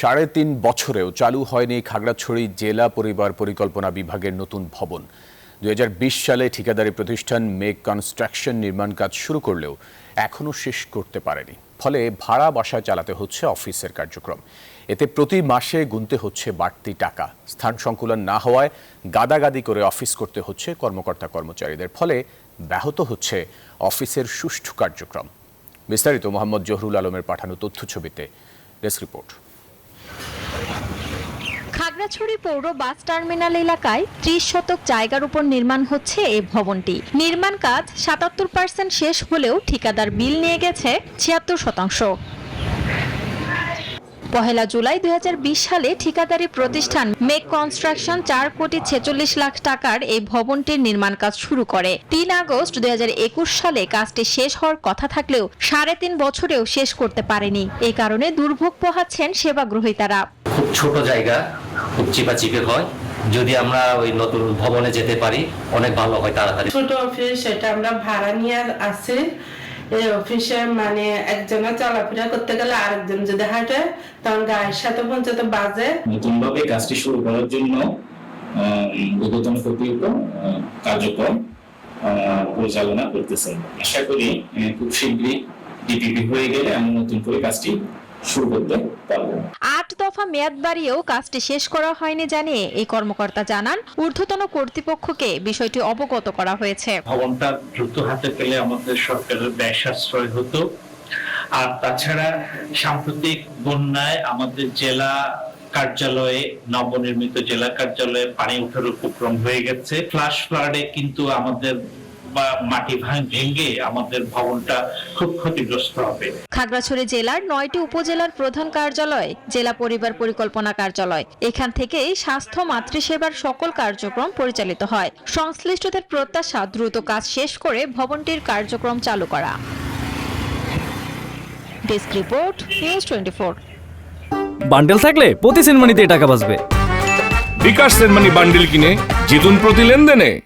সাড়ে তিন বছরেও চালু হয়নি খাগড়াছড়ি জেলা পরিবার পরিকল্পনা বিভাগের নতুন ভবন। দু হাজার বিশ সালে ঠিকাদারি প্রতিষ্ঠান মেক কনস্ট্রাকশন নির্মাণ কাজ শুরু করলেও এখনও শেষ করতে পারেনি। ফলে ভাড়া বাসায় চালাতে হচ্ছে অফিসের কার্যক্রম। এতে প্রতি মাসে গুনতে হচ্ছে বাড়তি টাকা। স্থান সংকুলন না হওয়ায় গাদাগাদি করে অফিস করতে হচ্ছে কর্মকর্তা কর্মচারীদের। ফলে ব্যাহত হচ্ছে অফিসের সুষ্ঠু কার্যক্রম। বিস্তারিত মোহাম্মদ জহরুল আলমের পাঠানো তথ্য ছবিতে ডেস্ক রিপোর্ট। খাগড়াছড়ি পৌর বাস টার্মিনাল এলাকায় ত্রিশ শতক জায়গার উপর নির্মাণ হচ্ছে এই ভবনটি। নির্মাণ কাজ সাতাত্তর পার্সেন্ট শেষ হলেও ঠিকাদার বিল নিয়ে গেছে ছিয়াত্তর শতাংশ। পহেলা জুলাই দুই হাজার বিশ সালে ঠিকাদারি প্রতিষ্ঠান মেক কনস্ট্রাকশন চার কোটি ছেচল্লিশ লাখ টাকার এই ভবনটির নির্মাণ কাজ শুরু করে। তিন আগস্ট দুই হাজার একুশ সালে কাজটি শেষ হওয়ার কথা থাকলেও সাড়ে তিন বছরেও শেষ করতে পারেনি। এই কারণে দুর্ভোগ পোহাচ্ছেন সেবা গ্রহীতারা খুব ছোট জায়গা চিপাচিপে হয়। যদি আমরা ওই নতুন ভবনে যেতে পারি অনেক ভালো হয় তাড়াতাড়ি। ছোট অফিস এটা আমরা ভাড়া নিয়ে আসি। এই অফিসে মানে একজনের চলাফেরা করতে গেলে আরেকজন যদি হাঁটে তখন গায়ের সাথে পর্যন্ত বাজে। নতুনভাবে কাজটি শুরু করার জন্য কর্তৃপক্ষ কার্যক্রম পরিচালনা করতেছেন আশা করি খুব শীঘ্রই ডিপিপি হয়ে গেলে আমরা নতুন করে কাজটি শুরু করতে পারব। আট দফা মেয়াদ বাড়িয়েও কাজটি শেষ করা হয়নি জানিয়ে এই কর্মকর্তা জানান। ঊর্ধ্বতন কর্তৃপক্ষকে বিষয়টি অবগত করা হয়েছে। ভবনটা দ্রুত হাতে পেলে আমাদের সরকারের ব্যয় হতো। আর তাছাড়া সাম্প্রতিক বন্যায় আমাদের জেলা কার্যালয়ে, নবনির্মিত জেলা কার্যালয়ে পানি ওঠার উপক্রম হয়ে গেছে। ফ্লাশ ফ্লাডে কিন্তু আমাদের বা মাটি ভেঙে আমাদের ভবনটা খুব ক্ষতিগ্রস্ত হবে। খাগড়াছড়ি জেলার নয়টি উপজেলার প্রধান কার্যালয় জেলা পরিবার পরিকল্পনা কার্যালয়। এখান থেকেই স্বাস্থ্য মাতৃসেবার সকল কার্যক্রম পরিচালিত হয়। সংশ্লিষ্টদের প্রত্যাশা দ্রুত কাজ শেষ করে ভবনটির কার্যক্রম চালু করা। Desk report news twenty bundle থাকলে প্রতি সেনমানিতে টাকা বাঁচবে। বিকাশ সেনমানি বান্ডিল কিনে জিতুন প্রতি লেনদেনে।